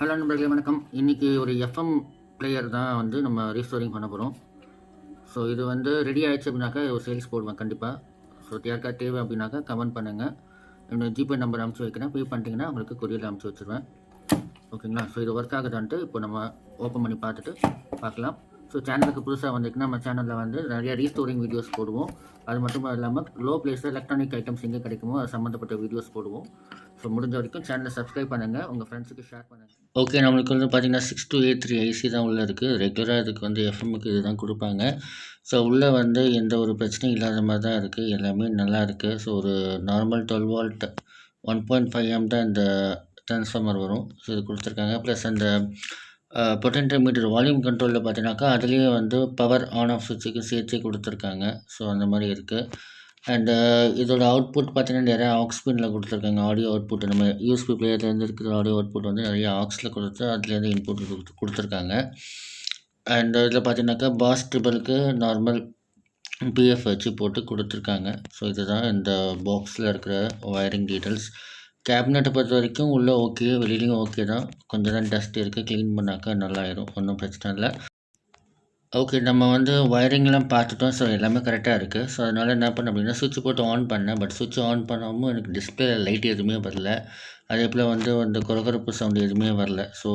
Hello நண்பர்களே வணக்கம். இன்றைக்கி ஒரு எஃப்எம் பிளேயர் தான் வந்து நம்ம ரீஸ்டோரிங் பண்ண போகிறோம் ஸோ இது வந்து ரெடி ஆகிடுச்சு அப்படின்னாக்கா ஒரு சேல்ஸ் போடுவேன் கண்டிப்பாக ஸோ யாருக்கா தேவை அப்படின்னாக்கா கமெண்ட் பண்ணுங்கள் என்னோட ஜிபே நம்பர் அனுப்பிச்சி வைக்கிறேன். பே பண்ணிட்டீங்கன்னா உங்களுக்கு கொரியர் அனுப்பிச்சி வச்சுருவேன். ஓகேங்களா ஸோ இது ஒர்க் ஆகுதான்ட்டு இப்போ நம்ம ஓப்பன் பண்ணி பார்த்துட்டு பார்க்கலாம். ஸோ சேனலுக்கு புதுசாக வந்திருக்குன்னா நம்ம சேனலில் வந்து நிறைய ரீஸ்டோரிங் வீடியோஸ் போடுவோம். அது மட்டும் இல்லாமல் லோ பிளேஸில் எலக்ட்ரானிக் ஐட்டம்ஸ் எங்கே கிடைக்குமோ அது சம்மந்தப்பட்ட வீடியோஸ் போடுவோம். ஸோ முடிஞ்ச வரைக்கும் சேனலை சப்ஸ்கிரைப் பண்ணுங்கள் உங்கள் ஃப்ரெண்ட்ஸுக்கு ஷேர் பண்ணுங்கள் ஓகே நம்மளுக்கு வந்து பார்த்தீங்கன்னா six two eight three IC தான் உள்ளே இருக்குது ரெகுலராக இதுக்கு வந்து எஃப்எம்முக்கு இது தான் கொடுப்பாங்க. ஸோ உள்ளே வந்து எந்த ஒரு பிரச்சனையும் இல்லாத மாதிரி தான் இருக்குது எல்லாமே நல்லா இருக்குது ஸோ ஒரு normal twelve volt one point five M தான் இந்த ட்ரான்ஸ்ஃபார்மர் வரும். ஸோ இது கொடுத்துருக்காங்க. ப்ளஸ் அந்த பொட்டென்டோமீட்டர் வால்யூம் கண்ட்ரோலில் பார்த்தீங்கன்னாக்கா அதுலேயே வந்து பவர் ஆன் ஆஃப் சுவிட்சுக்கு சேர்த்து கொடுத்துருக்காங்க. ஸோ அந்த மாதிரி இருக்குது அண்டு இதோட அவுட்புட் பார்த்தீங்கன்னா நிறையா ஆக்ஸ் பின்னில் கொடுத்துருக்காங்க. ஆடியோ அவுட்புட் நம்ம யூஎஸ்பி பிளேயர்லேருந்து இருக்கிற ஆடியோ அவுட்புட் வந்து நிறைய ஆக்ஸில் கொடுத்து அதுலேருந்து இன்புட் கொடுத்து கொடுத்துருக்காங்க. அண்ட் இதில் பார்த்தீங்கன்னாக்கா பாஸ் ட்ரிபிளுக்கு நார்மல் பிஎஃப் வச்சு போட்டு கொடுத்துருக்காங்க. ஸோ இதுதான் இந்த பாக்ஸில் இருக்கிற ஒயரிங் டீட்டெயில்ஸ் கேபினட்டை பொறுத்த வரைக்கும் உள்ளே ஓகே வெளியிலையும் ஓகே தான். கொஞ்சம் தான் டஸ்ட் இருக்குது க்ளீன் பண்ணாக்கா நல்லாயிரும் ஒன்றும் பிரச்சனை இல்லை. ஓகே நம்ம வந்து ஒயரிங்லாம் பார்த்துட்டோம் ஸோ எல்லாமே கரெக்டாக இருக்குது ஸோ அதனால் என்ன பண்ண அப்படின்னா சுவிட்ச் போட்டு ஆன் பண்ணேன். பட் சுவிட்ச் ஆன் பண்ணாமல் எனக்கு டிஸ்பிளே லைட் எதுவுமே வரல. அதே போல் வந்து அந்த குறகுறப்பு சவுண்டு எதுவுமே வரல. ஸோ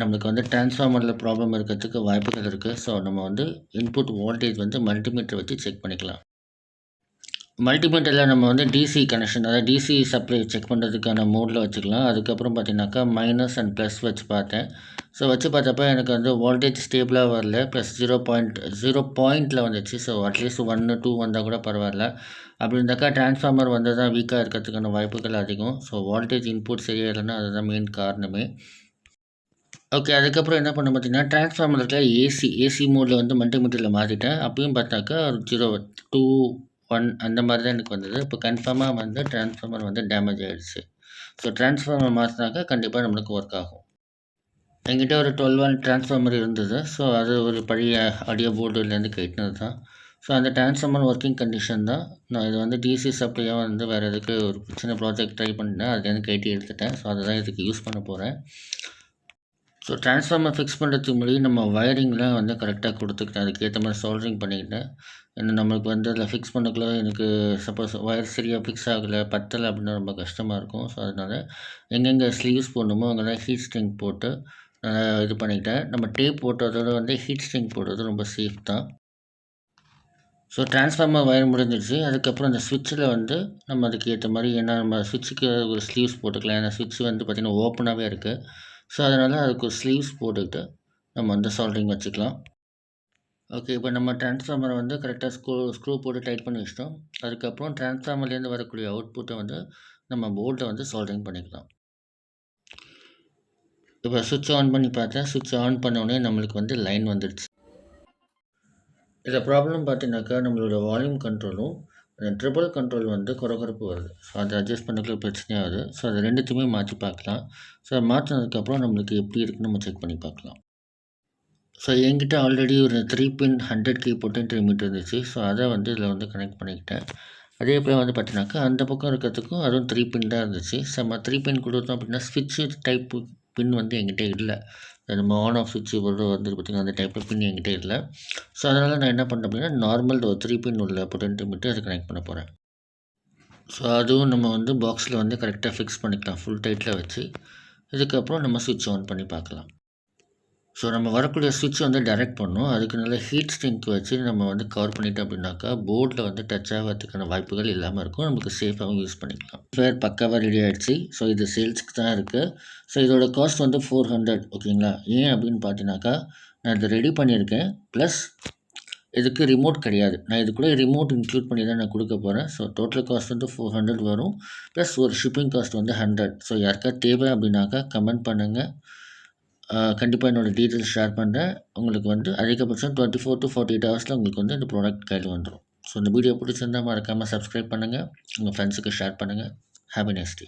நம்மளுக்கு வந்து டிரான்ஸ்ஃபார்மரில் ப்ராப்ளம் இருக்கிறதுக்கு வாய்ப்புகள் இருக்குது ஸோ நம்ம வந்து இன்புட் வோல்டேஜ் வந்து மல்டிமீட்டர் வச்சு செக் பண்ணிக்கலாம். மல்டிமீட்டரில் நம்ம வந்து டிசி கனெக்ஷன் அதாவது டிசி சப்ளை செக் பண்ணுறதுக்கான மோடில் வச்சுக்கலாம். அதுக்கப்புறம் பார்த்தீங்கன்னாக்கா மைனஸ் அண்ட் ப்ளஸ் வச்சு பார்த்தேன். ஸோ வச்சு பார்த்தப்ப எனக்கு வந்து வோல்டேஜ் ஸ்டேபிளாக வரல. ப்ளஸ் ஜீரோ பாயிண்ட் ஜீரோ பாயிண்ட்டில் வந்துச்சு. ஸோ அட்லீஸ்ட் ஒன்று டூ வந்தால் கூட பரவாயில்ல. அப்படி இருந்தாக்கா டிரான்ஸ்ஃபார்மர் வந்து தான் வீக்காக இருக்கிறதுக்கான வாய்ப்புகள் அதிகம். ஸோ வோல்டேஜ் இன்புட் சரியாக இல்லைன்னா அதுதான் மெயின் காரணமே. ஓகே அதுக்கப்புறம் என்ன பண்ண பார்த்தீங்கன்னா டிரான்ஸ்ஃபார்மர் இருக்கிற ஏசி ஏசி மோடில் வந்து மல்டிமீட்டரில் மாற்றிட்டேன் அப்பயும் பார்த்தாக்கா ஒரு ஜீரோ டூ ஒன் அந்த மாதிரி தான் எனக்கு வந்தது. இப்போ கன்ஃபார்மாக வந்து ட்ரான்ஸ்ஃபார்மர் வந்து டேமேஜ் ஆகிடுச்சு ஸோ ட்ரான்ஸ்ஃபார்மர் மாற்றினாக்கா கண்டிப்பாக நம்மளுக்கு ஒர்க் ஆகும். என்கிட்ட ஒரு டுவெல் ஒன் ட்ரான்ஸ்ஃபார்மர் இருந்தது. ஸோ அது ஒரு பழைய ஆடியோ போர்டுலேருந்து கேட்டினது தான் ஸோ அந்த ட்ரான்ஸ்ஃபார்மர் ஒர்க்கிங் கண்டிஷன் தான். நான் இது வந்து டிசி சப்ளையாக வந்து வேறு எதுக்கு ஒரு சின்ன ப்ராஜெக்ட் ட்ரை பண்ணிட்டேன் அதுலேருந்து கட்டி எடுத்துட்டேன். ஸோ அதை தான் இதுக்கு யூஸ் பண்ண போகிறேன் ஸோ ட்ரான்ஸ்ஃபார்மர் ஃபிக்ஸ் பண்ணுறதுக்கு முன்னாடி நம்ம ஒயரிங்லாம் வந்து கரெக்டாக கொடுத்துக்கிட்டேன் அதுக்கேற்ற மாதிரி சோல்டரிங் பண்ணிக்கிட்டேன் ஏன்னா நம்மளுக்கு வந்து அதில் ஃபிக்ஸ் பண்ணக்குள்ள எனக்கு சப்போஸ் ஒயர் சரியாக ஃபிக்ஸ் ஆகலை பத்தலை அப்படின்னா ரொம்ப கஷ்டமாக இருக்கும். ஸோ அதனால் எங்கெங்கே ஸ்லீவ்ஸ் போடணுமோ அங்கெல்லாம் ஹீட் ஸ்ட்ரிங் போட்டு நான் இது பண்ணிக்கிட்டேன் நம்ம டேப் போட்டதோட வந்து ஹீட் ஸ்ட்ரிங் போடுறது ரொம்ப சேஃப் தான். ஸோ டிரான்ஸ்ஃபார்மர் வயர் முடிஞ்சிடுச்சு அதுக்கப்புறம் அந்த சுவிட்சில் வந்து நம்ம அதுக்கு ஏற்ற மாதிரி ஏன்னா நம்ம சுவிட்சுக்கு ஒரு ஸ்லீவ்ஸ் போட்டுக்கலாம். ஏன்னா சுவிட்ச் வந்து பார்த்திங்கன்னா ஓப்பனாகவே இருக்குது ஸோ அதனால் அதுக்கு ஒரு ஸ்லீவ்ஸ் போட்டுக்கிட்டு நம்ம வந்து சால்ட்ரிங் வச்சுக்கலாம். ஓகே இப்போ நம்ம ட்ரான்ஸ்ஃபார்மரை வந்து கரெக்டாக ஸ்க்ரூ ஸ்க்ரூ போட்டு டைட் பண்ணி வச்சிட்டோம். அதுக்கப்புறம் ட்ரான்ஸ்ஃபார்மர்லேருந்து வரக்கூடிய அவுட்புட்டை வந்து நம்ம போல்ட்டை வந்து சால்ட்ரிங் பண்ணிக்கலாம். இப்போ சுவிட்ச் ஆன் பண்ணி பார்த்தா சுவிட்ச் ஆன் பண்ணோடனே நம்மளுக்கு வந்து லைன் வந்துடுச்சு. இதில் ப்ராப்ளம் பார்த்தீங்கன்னாக்கா நம்மளோட வால்யூம் கண்ட்ரோலும் அந்த ட்ரிபிள் கண்ட்ரோல் வந்து குறகுறப்பு வருது. ஸோ அதை அட்ஜஸ்ட் பண்ணக்குள்ள பிரச்சனையாகுது. ஸோ அதை ரெண்டுத்தையுமே மாற்றி பார்க்கலாம். ஸோ மாற்றினதுக்கப்புறம் நம்மளுக்கு எப்படி இருக்குன்னு நம்ம செக் பண்ணி பார்க்கலாம். ஸோ என்கிட்ட ஆல்ரெடி ஒரு three pin hundred K potentiometer இருந்துச்சு. ஸோ அதை வந்து இதில் வந்து கனெக்ட் பண்ணிக்கிட்டேன். அதே போல் வந்து பார்த்தீங்கன்னாக்கா அந்த பக்கம் இருக்கிறதுக்கும் அதுவும் த்ரீ பின் தான் இருந்துச்சு. நம்ம த்ரீ பின் கொடுத்தோம் அப்படின்னா ஸ்விட்ச் டைப்பு பின் வந்து என்கிட்ட இல்லை. நம்ம ஆன் ஆஃப் சுவிட்ச் வந்து பார்த்திங்கன்னா அந்த டைப்பில் பின் என்கிட்ட இல்லை. ஸோ அதனால் நான் என்ன பண்ணுறேன் அப்படின்னா நார்மல் ஒரு த்ரீ பின் உள்ள பொட்டன்ட்டு மட்டும் அதை கனெக்ட் பண்ண போகிறேன் ஸோ அதுவும் நம்ம வந்து பாக்ஸில் வந்து கரெக்டாக ஃபிக்ஸ் பண்ணிக்கலாம் ஃபுல் டைட்டில் வச்சு. இதுக்கப்புறம் நம்ம சுவிட்ச் ஆன் பண்ணி பார்க்கலாம். ஸோ நம்ம வரக்கூடிய சுவிட்ச் வந்து டைரக்ட் பண்ணோம். அதுக்கு நல்ல ஹீட் ஸ்ட்ரிங்க் வச்சு நம்ம வந்து கவர் பண்ணிட்டோம் அப்படின்னாக்கா போர்டில் வந்து டச் ஆகிறதுக்கான வாய்ப்புகள் இல்லாமல் இருக்கும். நமக்கு சேஃபாகவும் யூஸ் பண்ணிக்கலாம். ஃபேர் பக்காவாக ரெடி ஆகிடுச்சு ஸோ இது சேல்ஸ்க்கு தான் இருக்குது ஸோ இதோட காஸ்ட் வந்து ஃபோர் ஹண்ட்ரட் ஓகேங்களா ஏன் அப்படின்னு பார்த்தீங்கன்னாக்கா நான் இதை ரெடி பண்ணியிருக்கேன். ப்ளஸ் இதுக்கு ரிமோட் கிடையாது. நான் இது கூட ரிமோட் இன்க்ளூட் பண்ணி தான் நான் கொடுக்க போகிறேன் ஸோ டோட்டல் காஸ்ட் வந்து ஃபோர் ஹண்ட்ரட் வரும். ப்ளஸ் ஒரு ஷிப்பிங் காஸ்ட் வந்து ஹண்ட்ரட் ஸோ யாருக்கா தேவை அப்படின்னாக்கா கமெண்ட் பண்ணுங்கள் கண்டிப்பாக என்னோடய டீட்டெயில்ஸ் ஷேர் பண்ணுறேன் உங்களுக்கு வந்து அதிகபட்சம் twenty four to forty eight ஹவர்ஸில் உங்களுக்கு வந்து இந்த ப்ராடக்ட் கையில் வந்துடும் ஸோ இந்த வீடியோ பிடிச்சிருந்தால் மறக்காமல் சப்ஸ்கிரைப் பண்ணுங்கள் உங்கள் ஃப்ரெண்ட்ஸுக்கு ஷேர் பண்ணுங்கள் ஹாப்பி நெக்ஸ்ட் டே